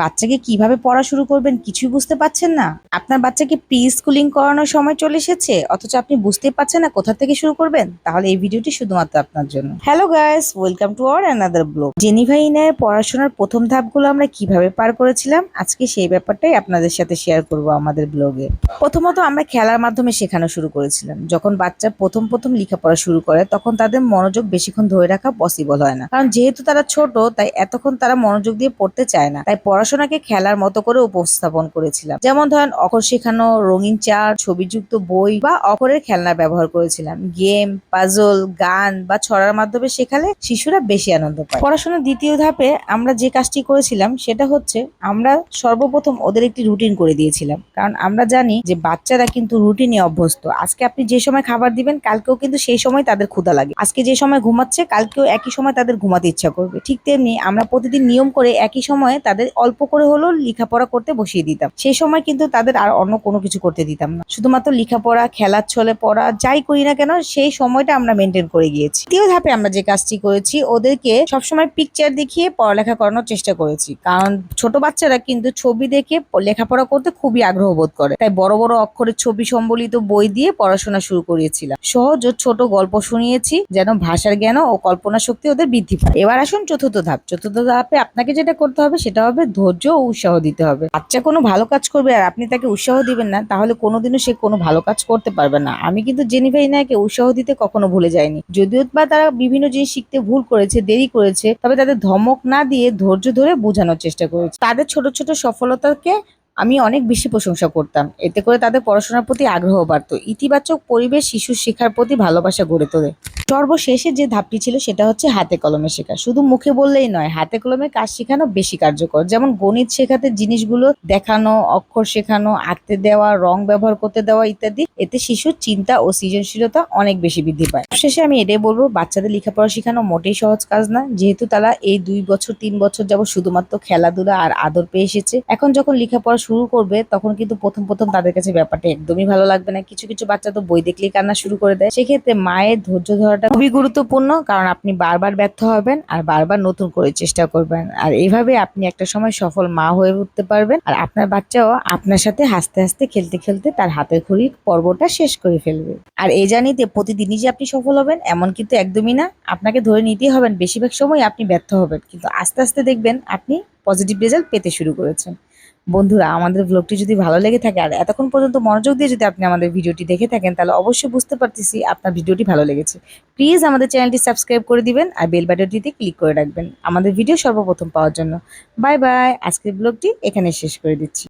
বাচ্চাকে কীভাবে পড়া শুরু করবেন কিছুই বুঝতে পারছেন না। আপনার বাচ্চাকে প্রি স্কুলিং করানোর সময় চলে এসেছে, অথচ আপনি বুঝতেই পারছেন না কোথা থেকে শুরু করবেন। তাহলে এই ভিডিওটি শুধুমাত্র আপনার জন্য। Hello guys welcome to our another blog Geneva ইনায়ের পড়াশোনার প্রথম ধাপগুলো আমরা কীভাবে পার করেছিলাম, আজকে সেই ব্যাপারটাই আপনাদের সাথে শেয়ার করব আমাদের ব্লগে প্রথমত আমরা খেলার মাধ্যমে শেখানো শুরু করেছিলাম। যখন বাচ্চা প্রথম প্রথম লেখাপড়া শুরু করে, তখন তাদের মনোযোগ বেশিক্ষণ ধরে রাখা পসিবল হয় না। কারণ যেহেতু তারা ছোট, তাই এতক্ষণ তারা মনোযোগ দিয়ে পড়তে চায় না। তাই পড়াশোনাকে খেলার মতো করে উপস্থাপন করেছিলাম। যেমন ধরেন, অক্ষর শেখানো, রঙিন চার্ট ছবিযুক্ত বই বা অক্ষরের খেলনা ব্যবহার করেছিলাম। গেম, পাজল, গান বা ছড়ার মাধ্যমে শেখালে শিশুরা বেশি আনন্দ পায়। পড়াশোনার দ্বিতীয় ধাপে আমরা যে কাজটি করেছিলাম, সেটা হচ্ছে আমরা সর্বপ্রথম ওদের একটি রুটিন করে দিয়েছিলাম। কারণ আমরা জানি যে বাচ্চারা কিন্তু রুটিনে অভ্যস্ত। আজকে আপনি যে সময় খাবার দিবেন, কালকেও কিন্তু সেই সময় তাদের ক্ষুধা লাগে। আজকে যে সময় ঘুমাচ্ছে, কালকেও একই সময় তাদের ঘুমাতে ইচ্ছা করবে। ঠিক তেমনি আমরা প্রতিদিন নিয়ম করে একই সময়ে তাদের অল্প করে হলেও লেখাপড়া করতে বসিয়ে দিতাম। সেই সময় কিন্তু তাদের আর অন্য কোনো কিছু করতে দিতাম না। শুধুমাত্র লেখাপড়া, খেলার ছলে পড়া, যাই করি না কেন, সেই সময়টা আমরা মেনটেন করে গিয়েছি। তৃতীয় ধাপে আমরা যে কাজটি করেছি, ওদেরকে সবসময় পিকচার দেখিয়ে পড়ালেখা করানোর চেষ্টা করেছি। কারণ ছোট বাচ্চারা কিন্তু ছবি দেখে লেখাপড়া করতে খুবই আগ্রহ বোধ করে। তাই বড় বড় অক্ষরের ছবি সম্বলিত বই দিয়ে পড়াশোনা শুরু করিয়েছিলাম। সহজ ও ছোট গল্প শুনিয়েছি, যেন ভাষার জ্ঞান ও কল্পনা শক্তি ওদের বৃদ্ধি পায়। এবার আসুন চতুর্থ ধাপ। চতুর্থ ধাপে আপনাকে যেটা করতে হবে, সেটা হবে ধৈর্য ও উৎসাহ দিতে হবে। বাচ্চা কোনো ভালো কাজ করবে আর আপনি তাকে উৎসাহ দিবেন না, তাহলে কোনোদিনও সে কোনো ভালো কাজ করতে পারবে না। আমি কিন্তু জেনিফা নায়কে উৎসাহ দিতে কখনো ভুলে যাইনি। যদিও বা তারা বিভিন্ন জিনিস শিখতে ভুল করেছে, দেরি করেছে, তবে তাদের ধমক না দিয়ে ধৈর্য ধরে বোঝানোর চেষ্টা করেছে। তাদের ছোট ছোট সফলতাকে আমি অনেক বেশি প্রশংসা করতাম। এতে করে তাদের পড়াশোনার প্রতি আগ্রহ বাড়ত। ইতিবাচক পরিবেশ শিশুর শেখার প্রতি ভালোবাসা গড়ে তোলে। সর্বশেষে যে ধাপটি ছিল সেটা হচ্ছে হাতে কলমে শেখা। শুধু মুখে বললেই নয়, হাতে কলমে কাজ শেখানো বেশি কার্যকর। যেমন গণিত শেখাতে জিনিসগুলো দেখানো, অক্ষর শেখানো, আঁকতে দেওয়া, রং ব্যবহার করতে দেওয়া ইত্যাদি, এতে শিশুর চিন্তা ও সৃজনশীলতা অনেক বেশি বৃদ্ধি পায়। শেষে আমি এটাই বলব, বাচ্চাদের লেখাপড়া শেখানো মোটেই সহজ কাজ না। যেহেতু তারা এই দুই বছর, তিন বছর যাবত শুধুমাত্র খেলাধুলা আর আদর পেয়ে এসেছে। এখন যখন লেখাপড়া শুরু করবে, তখন কিন্তু প্রথম প্রথম তাদের কাছে ব্যাপারটা একদমই ভালো লাগবে না। কিছু কিছু বাচ্চা তো বই দেখলেই কান্না শুরু করে দেয়। সেক্ষেত্রে মায়ের ধৈর্য ধরাটা খুবই গুরুত্বপূর্ণ, কারণ আপনি বারবার ব্যর্থ হবেন আর বারবার নতুন করে চেষ্টা করবেন। আর এইভাবে আপনি একটা সময় সফল মা হয়ে উঠতে পারবেন আর আপনার বাচ্চাও আপনার সাথে হাসতে হাসতে, খেলতে খেলতে তার হাতের খড়ির পর্বটা শেষ করে ফেলবে। আর এই জানিতে প্রতিদিনই যে আপনি সফল হবেন, এমন কিন্তু একদমই না। আপনাকে ধরে নিতেই হবেন, বেশিরভাগ সময় আপনি ব্যর্থ হবেন। কিন্তু আস্তে আস্তে দেখবেন আপনি পজিটিভ রেজাল্ট পেতে শুরু করেছেন। বন্ধুরা, আমাদের ব্লগটি যদি ভালো লেগে থাকে আর এতক্ষণ পর্যন্ত মনোযোগ দিয়ে যদি আপনি আমাদের ভিডিওটি দেখে থাকেন, তাহলে অবশ্যই বুঝতে পারতেছি আপনার ভিডিওটি ভালো লেগেছে। প্লিজ আমাদের চ্যানেলটি সাবস্ক্রাইব করে দিবেন আর বেল বাটনটিতে ক্লিক করে রাখবেন। আমাদের ভিডিও সর্বপ্রথম পাওয়ার জন্য। বাই বাই আজকের ব্লগটি এখানে শেষ করে দিচ্ছি।